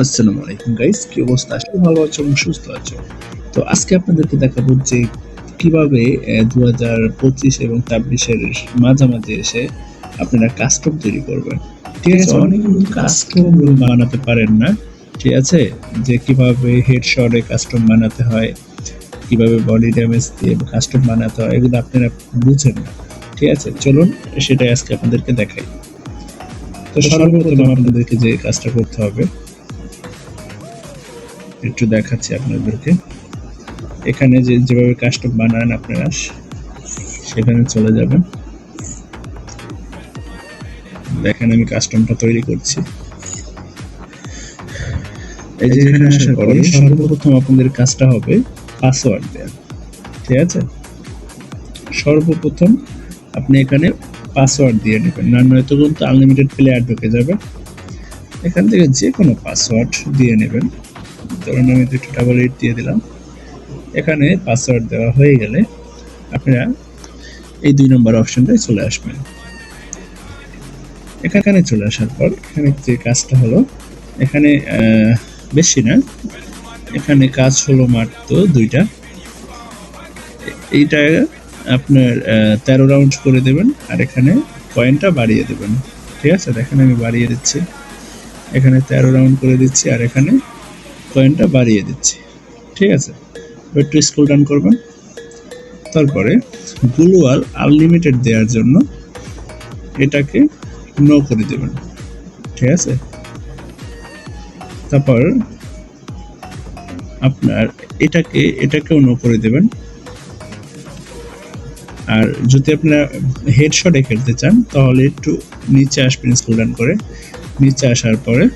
আসসালামু আলাইকুম গাইস কি অবস্থা? আসলে ভালো আছো এবং সুস্থ আছো। তো আজকে আপনাদেরকে দেখাবো যে কীভাবে দু হাজার পঁচিশ এবং ছাব্বিশের মাঝামাঝি এসে আপনারা কাস্টম তৈরি করবেন। ঠিক আছে অনেকগুলো কাস্টম বানাতে পারেন না। ঠিক আছে যে কীভাবে হেডশটে কাস্টম বানাতে হয় কীভাবে বডি ড্যামেজ দিয়ে কাস্টম বানাতে হয় এগুলো আপনারা বুঝেন না। ঠিক আছে চলুন সেটাই আজকে আপনাদেরকে দেখাই। তো সর্বপ্রথম আপনাদেরকে যে কাজটা করতে হবে একটু দেখাচ্ছি আপনাদেরকে। এখানে যে যেভাবে কাস্টম বানান আপনারা সেখানে চলে যাবেন। দেখেন আমি কাস্টমটা তৈরি করছি। এই যে এখানে আসার পরে। সর্বপ্রথম আপনাদের কাজটা হবে পাসওয়ার্ড দেওয়া ঠিক আছে? সর্বপ্রথম আপনি এখানে পাসওয়ার্ড দিয়ে নেবেন। না নয়তো কিন্তু আনলিমিটেড প্লেয়ার ঢুকে যাবে। এখান থেকে যে কোনো পাসওয়ার্ড দিয়ে নেবেন। ধরুন আমি দুটো ডাবল এইট দিয়ে দিলাম। এখানে পাসওয়ার্ড দেওয়া হয়ে গেলে আপনারা এই দুই নম্বর অপশনটায় চলে আসবেন। এখানে চলে আসার পর এখানে যে কাজটা হলো, এখানে বেশি না, এখানে কাজ হলো মাত্র দুইটা। এইটা আপনার তেরো রাউন্ড করে দেবেন আর এখানে কয়েনটা বাড়িয়ে দেবেন। ঠিক আছে? দেখেন আমি বাড়িয়ে দিচ্ছি। এখানে তেরো রাউন্ড করে দিচ্ছি আর এখানে কয়েনটা বাড়িয়ে দিচ্ছি। ঠিক আছে? একটু স্কুল ডান করবেন। তারপরে গ্লোয়াল আনলিমিটেড দেওয়ার জন্য এটাকে নো করে দেবেন। ঠিক আছে? তারপর আপনার এটাকে, এটাকেও নো করে দেবেন। আর যদি আপনারা হেডশটে খেলতে চান, তাহলে একটু নিচে আসবেন স্কুল ডান করে। নিচে আসার পরে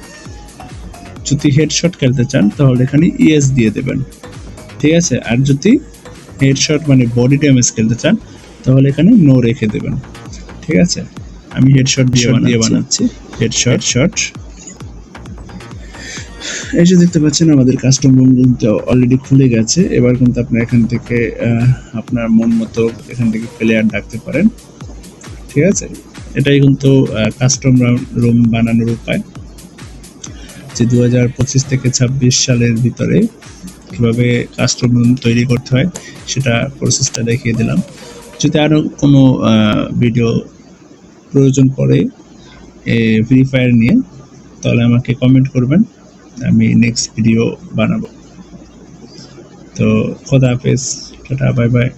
যদি হেডশট খেলতে চান তাহলে এখানে ইএস দিয়ে দেবেন। ঠিক আছে? আর যদি হেডশট মানে বডি ড্যামেজ খেলতে চান তাহলে এখানে নো রেখে দেবেন। ঠিক আছে? আমি হেডশট দিয়ে দিয়ে বানাচ্ছি। হেডশট শট এই যে দেখতে পাচ্ছেন আমাদের কাস্টম রুম কিন্তু অলরেডি খুলে গেছে। এবার কিন্তু আপনি এখান থেকে আপনার মন মতো এখান থেকে প্লেয়ার ডাকতে পারেন। ঠিক আছে? এটাই কিন্তু কাস্টম রুম বানানোর উপায়। যে দু হাজার পঁচিশ থেকে ছাব্বিশ সালের ভিতরে কীভাবে কাস্টম তৈরি করতে হয় সেটা প্রসেসটা দেখিয়ে দিলাম। যদি আরও কোনো ভিডিও প্রয়োজন পড়ে ফ্রি ফায়ার নিয়ে, তাহলে আমাকে কমেন্ট করবেন, আমি নেক্সট ভিডিও বানাবো। তো খোদা হাফেজ, টাটা বাই বাই